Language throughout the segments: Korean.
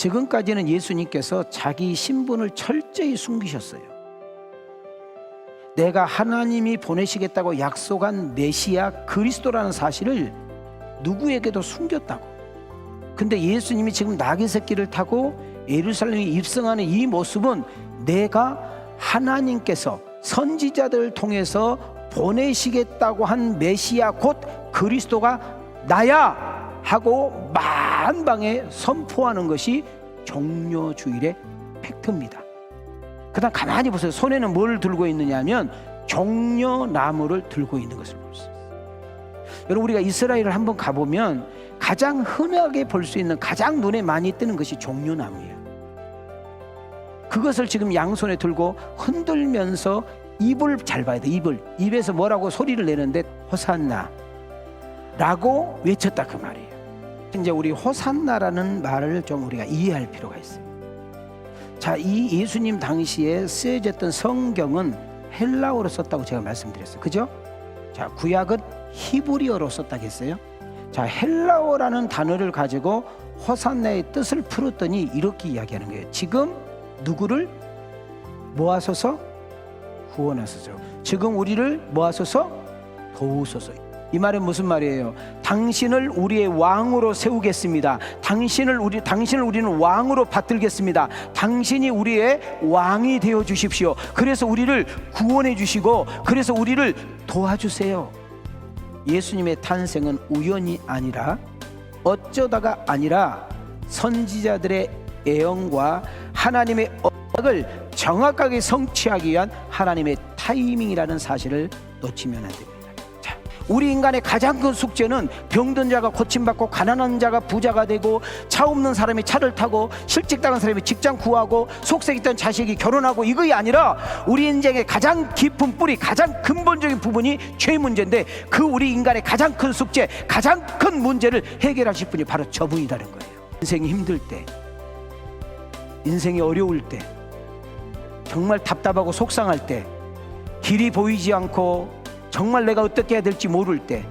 지금까지는 예수님께서 자기 신분을 철저히 숨기셨어요. 내가 하나님이 보내시겠다고 약속한 메시아 그리스도라는 사실을 누구에게도 숨겼다고. 근데 예수님이 지금 낙의 새끼를 타고 예루살렘에 입성하는 이 모습은 내가 하나님께서 선지자들을 통해서 보내시겠다고 한 메시아 곧 그리스도가 나야 하고 만방에 선포하는 것이 종료 주일의 팩트입니다. 그다음 가만히 보세요. 손에는 뭘 들고 있느냐면 종려 나무를 들고 있는 것을 볼 수 있어요. 여러분 우리가 이스라엘을 한번 가보면 가장 흔하게 볼 수 있는 가장 눈에 많이 뜨는 것이 종려 나무예요. 그것을 지금 양손에 들고 흔들면서 입을 잘 봐야 돼. 입을 입에서 뭐라고 소리를 내는데 호산나 라고 외쳤다 그 말이에요. 이제 우리 호산나라는 말을 좀 우리가 이해할 필요가 있어요. 자, 이 예수님 당시에 쓰여졌던 성경은 헬라어로 썼다고 제가 말씀드렸어요. 그죠? 자, 구약은 히브리어로 썼다고 했어요. 자, 헬라어라는 단어를 가지고 호산나의 뜻을 풀었더니 이렇게 이야기하는 거예요. 지금 누구를 모아서서 구원하소서. 지금 우리를 모아서서 도우소서. 이 말은 무슨 말이에요? 당신을 우리의 왕으로 세우겠습니다. 당신을 우리 당신을 우리는 왕으로 받들겠습니다. 당신이 우리의 왕이 되어 주십시오. 그래서 우리를 구원해 주시고 그래서 우리를 도와주세요. 예수님의 탄생은 우연이 아니라 어쩌다가 아니라 선지자들의 애영과 하나님의 언약을 정확하게 성취하기 위한 하나님의 타이밍이라는 사실을 놓치면 안 됩니다. 자, 우리 인간의 가장 큰 숙제는 병든 자가 고침받고 가난한 자가 부자가 되고 차 없는 사람이 차를 타고 실직 당한 사람이 직장 구하고 속색 있던 자식이 결혼하고 이것이 아니라 우리 인생의 가장 깊은 뿌리 가장 근본적인 부분이 죄 문제인데 그 우리 인간의 가장 큰 숙제 가장 큰 문제를 해결하실 분이 바로 저분이라는 거예요. 인생이 힘들 때 인생이 어려울 때 정말 답답하고 속상할 때 길이 보이지 않고 정말 내가 어떻게 해야 될지 모를 때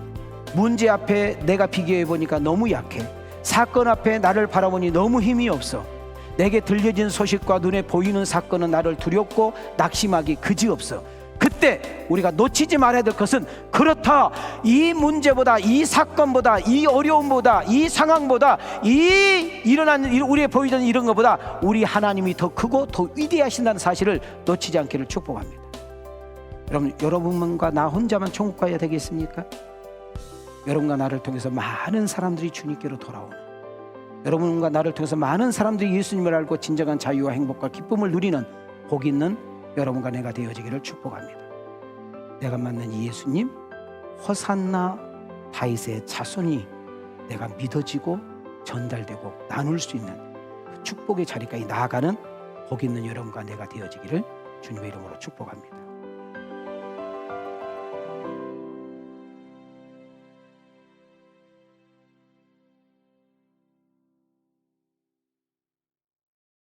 문제 앞에 내가 비교해 보니까 너무 약해. 사건 앞에 나를 바라보니 너무 힘이 없어. 내게 들려진 소식과 눈에 보이는 사건은 나를 두렵고 낙심하기 그지없어. 그때 우리가 놓치지 말아야 될 것은 그렇다. 이 문제보다 이 사건보다 이 어려움보다 이 상황보다 이 일어난 일- 우리의 보이던 이런 것보다 우리 하나님이 더 크고 더 위대하신다는 사실을 놓치지 않기를 축복합니다. 여러분 여러분과 나 혼자만 천국 가야 되겠습니까? 여러분과 나를 통해서 많은 사람들이 주님께로 돌아오는 여러분과 나를 통해서 많은 사람들이 예수님을 알고 진정한 자유와 행복과 기쁨을 누리는 복 있는 여러분과 내가 되어지기를 축복합니다. 내가 만난 이 예수님 호산나 다윗의 자손이 내가 믿어지고 전달되고 나눌 수 있는 그 축복의 자리까지 나아가는 복 있는 여러분과 내가 되어지기를 주님의 이름으로 축복합니다.